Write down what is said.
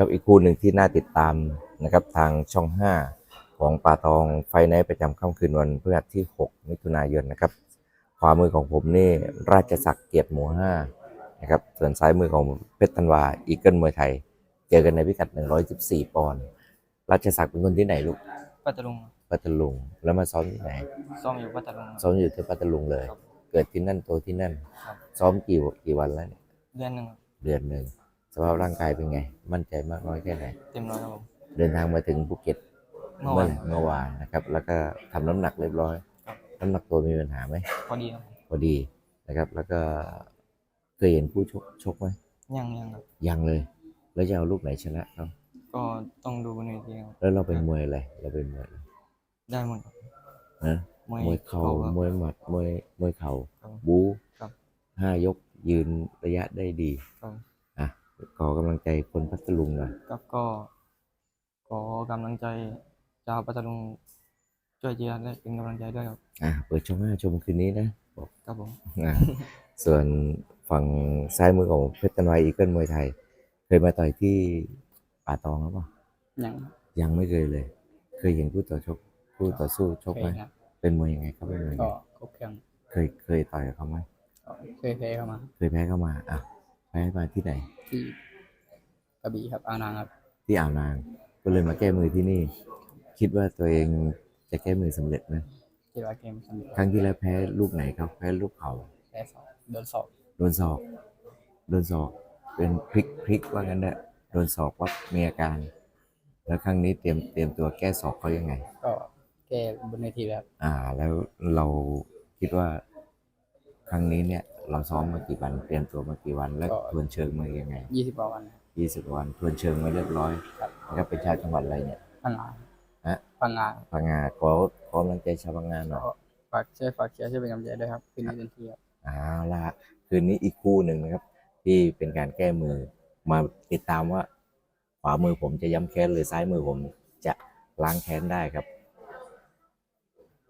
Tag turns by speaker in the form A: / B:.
A: ครับอีกคู่หนึ่งที่น่าติดตามนะครับทางช่อง 5 ของป่าตองไฟในท์ประจำค่ำคืนวันพฤหัสที่ 6 มิถุนายนนะครับขวามือของผมนี่ราชศักดิ์เกียรติหมู่5นะครับส่วนซ้ายมือของเพชรธันวาอีเกิลมวยไทย เจอกันในพิกัด 114 ปอนด์ราชศักดิ์เป็นคนที่ไหนลูก
B: ปัตตาลุง
A: ปัตตาลุงแล้วมาซ้อมที่ไหน
B: ซ้อมอยู่ปัตตาลุง
A: ซ้อมอยู่ที่ปัตตาลุงเลย
B: ครับ
A: เกิดที่นั่นโตที่นั่น
B: ครับ
A: ซ้อมกี่วันกี่วันแล้วเนี่ย
B: เดือนหนึ่งครับ
A: เดือนหนึ่งส ภาพร่างกายเป็นไง มั่นใจมากน้อยแค่ไหน
B: เต็มร้อยครับผม
A: เดินทางมาถึงภูเก็ต
B: เมื่อวาน
A: เมื่อวานนะครับ แล้วก็ทำน้ำหนักเรียบร้อย
B: ครับ
A: น้ำหนักตัวมีปัญหาไหม
B: พอดีครับผม
A: พอดีนะครับ แล้วก็เคยเห็นผู้ชกชกไหม
B: ยังยังครับ
A: ยังเลย แล้วจะเอาลูกไหนชนะเขา
B: ก็ต้องดูบนเวทีครับ
A: แล้วเราเป็นมวยอะไรเราเป็นมวยอะไร
B: ได้หมดครับ
A: นะ
B: มวย
A: มวยเข่า
B: ครับ
A: มวยหมัดมวยมวยเข่า
B: ครับ
A: บู๊
B: ครับ
A: ห้ายกยืนระยะได้ดี
B: ครับ
A: อะ ขอกำลังใจคนพัทลุงหน่อย
B: ครับก็ขอกำลังใจชาวปัตตาลุงช่วยเชียร์และเป็นกำลังใจด้วยครับ
A: อะเปิดช่องห้าชมคืนนี้นะบอก
B: ครับผม
A: อะส่วนฝั่งซ้ายมือของเพชรตันไวอีเกิลมวยไทย เคยมาต่อยที่ป่าตองหรือเปล่า
B: ยัง
A: ยังไม่เคยเลย เคยเห็นคู่ต่อชกคู่ต่อสู้ชกไหม
B: นะ
A: เป็นมวยยังไงเขาเป็นมวยยังไง
B: ก็ครบเครื่อง
A: เคยเคยต่อยกับเขาไหม
B: เคยแพ้เข้ามา
A: เคยแพ้เข้ามาอะแพ้ มาที่ไหน
B: ที่กระบี่ครับอานางครับ
A: ที่อ่าวนาง ก็เลยมาแก้มือที่นี่ คิดว่าตัวเองจะแก้มือสำเร็จไหม
B: ที่ว่าเกมสำเร็จ
A: ครั้งที่แล้วแพ้ลูกไหนครับแพ้ลูกเขา
B: แพ้สองโดนสอบ
A: โดนศอกโดนศอก เป็นพลิกพลิกว่างั้นเนอะโดนศอกว่ามีอาการ แล้วครั้งนี้เตรียมเตรียมตัวแก้ศอกเขายังไง
B: ก็แก้บนเวทีแล้ว
A: อ่า แล้วเราคิดว่า ครั้งนี้เนี่ยเราซ้อมมากี่วันเตรียมตัวมากี่วันแล้วทวนเชิงมายังไง
B: ยี่สิบกว่าวัน
A: ยี่สิบวันทวนเชิงมาเรียบร้อย
B: ครับ
A: นะครับเป็นชาวจังหวัดอะไรเนี่ย
B: พังงา
A: ฮะ
B: พังงา
A: พังงาขอขอกำลังใจชาวพังงาหน่อย
B: ฝากช่วยฝากเชียร์ช่วยเป็นกำลังใจด้วยครับคืนนี้เต็มที่ครับ
A: เอาล่ะคืนนี้อีกคู่หนึ่งนะครับ ที่เป็นการแก้มือมาติดตามว่า ขวามือผมจะย้ำแค้นหรือซ้ายมือผมจะล้างแค้นได้ครับ